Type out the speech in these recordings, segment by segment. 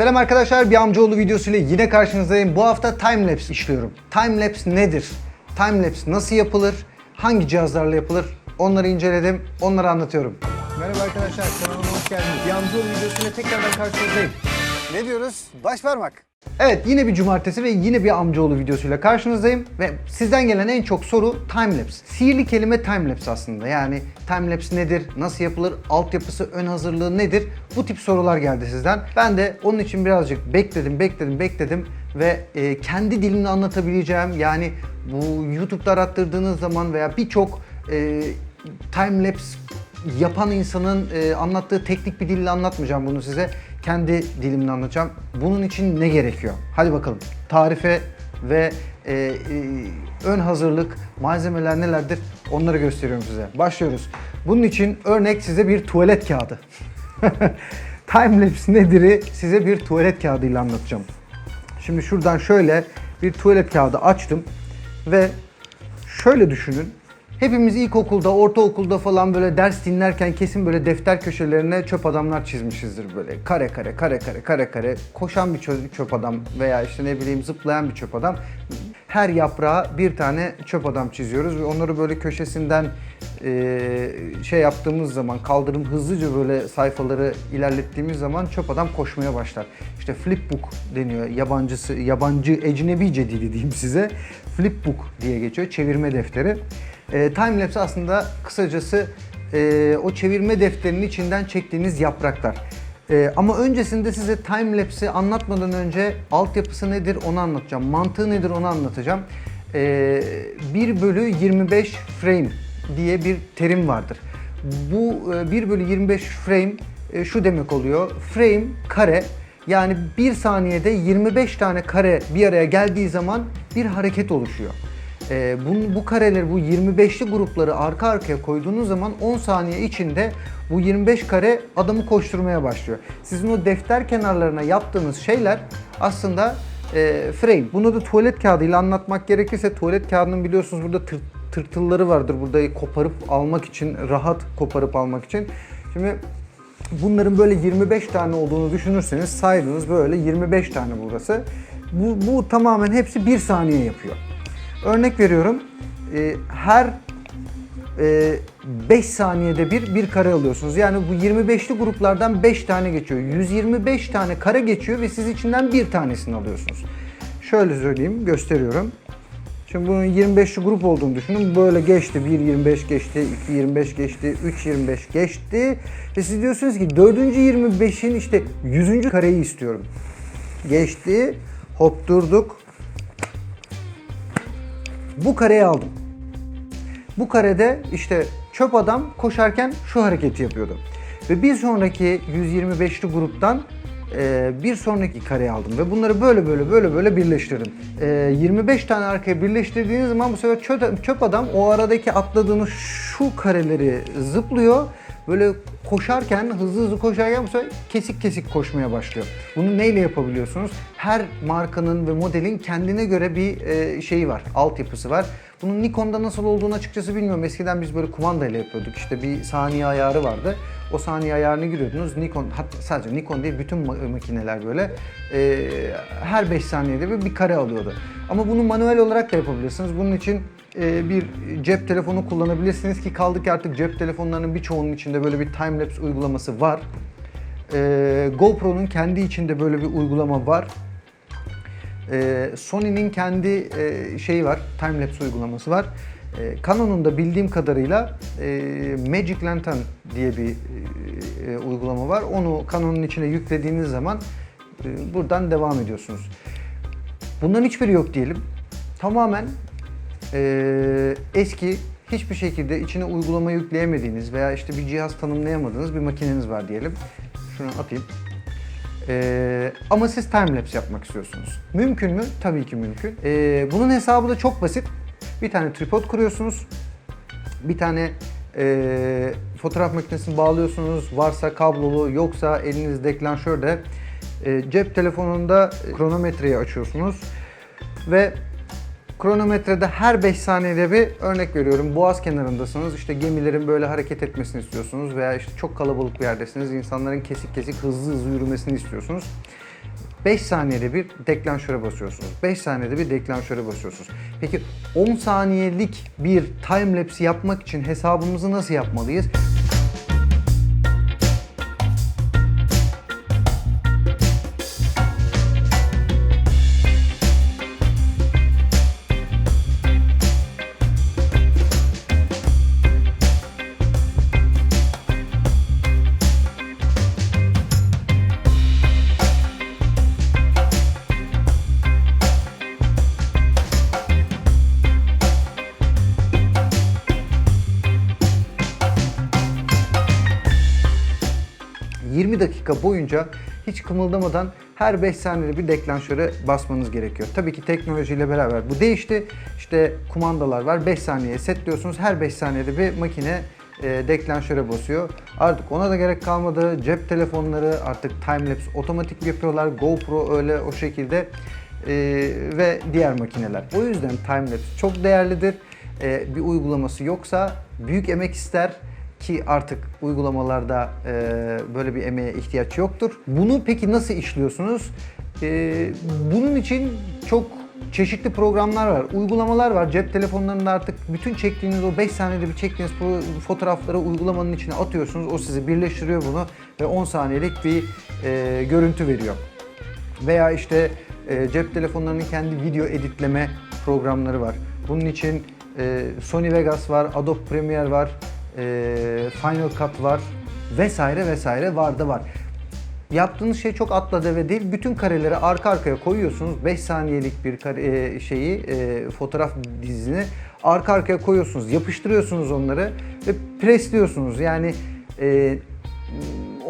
Selam arkadaşlar, bir amcaoğlu videosuyla yine karşınızdayım. Bu hafta timelapse işliyorum. Timelapse nedir? Timelapse nasıl yapılır? Hangi cihazlarla yapılır? Onları inceledim, onları anlatıyorum. Merhaba arkadaşlar, kanalıma hoş geldiniz. Bir amcaoğlu videosuyla tekrardan karşınızdayım. Ne diyoruz? Baş parmak. Evet yine bir cumartesi ve yine bir amcaoğlu videosuyla karşınızdayım ve sizden gelen en çok soru timelapse. Sihirli kelime timelapse aslında. Yani timelapse nedir? Nasıl yapılır? Altyapısı, ön hazırlığı nedir? Bu tip sorular geldi sizden. Ben de onun için birazcık bekledim, bekledim, bekledim ve e, kendi dilimle anlatabileceğim yani bu YouTube'da arattırdığınız zaman veya birçok e, timelapse yapan insanın e, anlattığı teknik bir dille anlatmayacağım bunu size. Kendi dilimle anlatacağım. Bunun için ne gerekiyor? Hadi bakalım. Tarife ve e, e, ön hazırlık, malzemeler nelerdir onları gösteriyorum size. Başlıyoruz. Bunun için örnek size bir tuvalet kağıdı. Timelapse nedir'i size bir tuvalet kağıdıyla anlatacağım. Şimdi şuradan şöyle bir tuvalet kağıdı açtım ve şöyle düşünün. Hepimiz ilkokulda, ortaokulda falan böyle ders dinlerken kesin böyle defter köşelerine çöp adamlar çizmişizdir böyle. Kare kare, kare kare, kare kare. Koşan bir çö- çöp adam veya işte ne bileyim zıplayan bir çöp adam. Her yaprağa bir tane çöp adam çiziyoruz ve onları böyle köşesinden eee, şey yaptığımız zaman kaldırım hızlıca böyle sayfaları ilerlettiğimiz zaman çöp adam koşmaya başlar. İşte flipbook deniyor yabancısı yabancı ecnebice dili diyeyim size. Flipbook diye geçiyor çevirme defteri. E, timelapse aslında kısacası e, o çevirme defterinin içinden çektiğiniz yapraklar. E, ama öncesinde size timelapse'i anlatmadan önce altyapısı nedir onu anlatacağım. Mantığı nedir onu anlatacağım. E, 1 bölü 25 frame diye bir terim vardır. Bu e, 1 bölü 25 frame e, şu demek oluyor. Frame kare yani bir saniyede 25 tane kare bir araya geldiği zaman bir hareket oluşuyor. Ee, bu, bu kareleri, bu 25'li grupları arka arkaya koyduğunuz zaman 10 saniye içinde bu 25 kare adamı koşturmaya başlıyor. Sizin o defter kenarlarına yaptığınız şeyler aslında e, frame. Bunu da tuvalet kağıdıyla anlatmak gerekirse tuvalet kağıdının biliyorsunuz burada tır, tırtılları vardır. Burada koparıp almak için, rahat koparıp almak için. Şimdi Bunların böyle 25 tane olduğunu düşünürseniz saydınız böyle 25 tane burası. Bu, bu tamamen hepsi 1 saniye yapıyor. Örnek veriyorum. e, her 5 saniyede bir bir kare alıyorsunuz. Yani bu 25'li gruplardan 5 tane geçiyor. 125 tane kare geçiyor ve siz içinden bir tanesini alıyorsunuz. Şöyle söyleyeyim, gösteriyorum. Şimdi bunun 25'li grup olduğunu düşünün. Böyle geçti. 1.25 geçti, 2.25 geçti, 3.25 geçti. Ve siz diyorsunuz ki 4. 25'in işte 100. kareyi istiyorum. Geçti. Hop durduk. Bu kareyi aldım. Bu karede işte çöp adam koşarken şu hareketi yapıyordu. Ve bir sonraki 125'li gruptan e, bir sonraki kareyi aldım ve bunları böyle böyle böyle böyle birleştirdim. E, 25 tane arkaya birleştirdiğiniz zaman bu sefer çöp, çöp adam o aradaki atladığınız şu kareleri zıplıyor. Böyle koşarken, hızlı hızlı koşarken bu sefer kesik kesik koşmaya başlıyor. Bunu neyle yapabiliyorsunuz? Her markanın ve modelin kendine göre bir e, şeyi var, altyapısı var. Bunun Nikon'da nasıl olduğunu açıkçası bilmiyorum. Eskiden biz böyle kumandayla yapıyorduk. İşte bir saniye ayarı vardı. O saniye ayarını giriyordunuz. Nikon, hatta sadece Nikon değil bütün ma- makineler böyle e, her 5 saniyede bir, bir kare alıyordu. Ama bunu manuel olarak da yapabilirsiniz. Bunun için e, bir cep telefonu kullanabilirsiniz ki kaldı ki artık cep telefonlarının birçoğunun içinde böyle bir timelapse uygulaması var. E, GoPro'nun kendi içinde böyle bir uygulama var. Ee, Sony'nin kendi e, şeyi var, timelapse uygulaması var. Ee, Canon'un da bildiğim kadarıyla e, Magic Lantern diye bir e, uygulama var. Onu Canon'un içine yüklediğiniz zaman buradan devam ediyorsunuz. Bunların hiçbiri yok diyelim. Tamamen eski, hiçbir şekilde içine uygulama yükleyemediğiniz veya işte bir cihaz tanımlayamadığınız bir makineniz var diyelim. Şunu atayım. Ee, ama siz timelapse yapmak istiyorsunuz. Mümkün mü? Tabii ki mümkün. Ee, bunun hesabı da çok basit. Bir tane tripod kuruyorsunuz. Bir tane ee, fotoğraf makinesini bağlıyorsunuz. Varsa kablolu, yoksa elinizde deklanşörde ee, cep telefonunda kronometreyi açıyorsunuz. Ve Kronometrede her 5 saniyede bir örnek veriyorum boğaz kenarındasınız işte gemilerin böyle hareket etmesini istiyorsunuz veya işte çok kalabalık bir yerdesiniz insanların kesik kesik hızlı hızlı yürümesini istiyorsunuz. 5 saniyede bir deklanşöre basıyorsunuz. 5 saniyede bir deklanşöre basıyorsunuz. Peki 10 saniyelik bir time lapse yapmak için hesabımızı nasıl yapmalıyız? Hı. 20 dakika boyunca hiç kımıldamadan her 5 saniyede bir deklanşöre basmanız gerekiyor. Tabii ki teknolojiyle beraber bu değişti. İşte kumandalar var. 5 saniyeye setliyorsunuz. Her 5 saniyede bir makine e, deklanşöre basıyor. Artık ona da gerek kalmadı. Cep telefonları artık timelapse otomatik yapıyorlar. GoPro öyle o şekilde e, ve diğer makineler. O yüzden timelapse çok değerlidir. E, bir uygulaması yoksa büyük emek ister ki artık uygulamalarda e, böyle bir emeğe ihtiyaç yoktur. Bunu peki nasıl işliyorsunuz? E, bunun için çok çeşitli programlar var, uygulamalar var. Cep telefonlarında artık bütün çektiğiniz o 5 saniyede bir çektiğiniz fotoğrafları uygulamanın içine atıyorsunuz. O sizi birleştiriyor bunu ve 10 saniyelik bir e, görüntü veriyor. Veya işte e, cep telefonlarının kendi video editleme programları var. Bunun için e, Sony Vegas var, Adobe Premiere var, e, Final Cut var vesaire vesaire var da var. Yaptığınız şey çok atla deve değil. Bütün kareleri arka arkaya koyuyorsunuz. 5 saniyelik bir kare, e, şeyi e, fotoğraf dizini arka arkaya koyuyorsunuz. Yapıştırıyorsunuz onları ve presliyorsunuz. Yani e,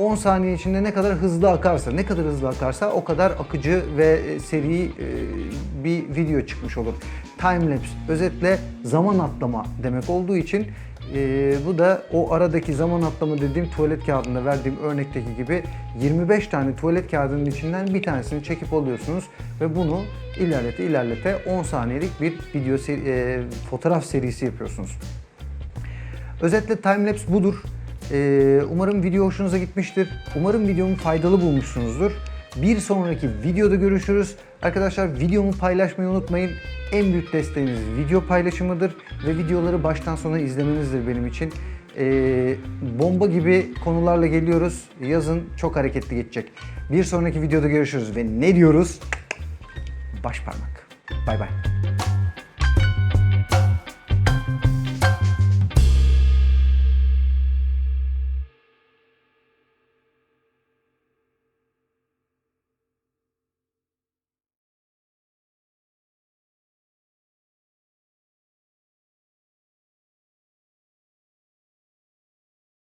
10 saniye içinde ne kadar hızlı akarsa, ne kadar hızlı akarsa o kadar akıcı ve e, seri e, bir video çıkmış olur. Timelapse özetle zaman atlama demek olduğu için e, bu da o aradaki zaman atlama dediğim tuvalet kağıdında verdiğim örnekteki gibi 25 tane tuvalet kağıdının içinden bir tanesini çekip alıyorsunuz ve bunu ilerlete ilerlete 10 saniyelik bir video seri- fotoğraf serisi yapıyorsunuz. Özetle timelapse budur. Ee, umarım video hoşunuza gitmiştir. Umarım videomu faydalı bulmuşsunuzdur. Bir sonraki videoda görüşürüz. Arkadaşlar videomu paylaşmayı unutmayın. En büyük desteğiniz video paylaşımıdır ve videoları baştan sona izlemenizdir benim için. Ee, bomba gibi konularla geliyoruz. Yazın çok hareketli geçecek. Bir sonraki videoda görüşürüz ve ne diyoruz? Baş parmak. Bay bay.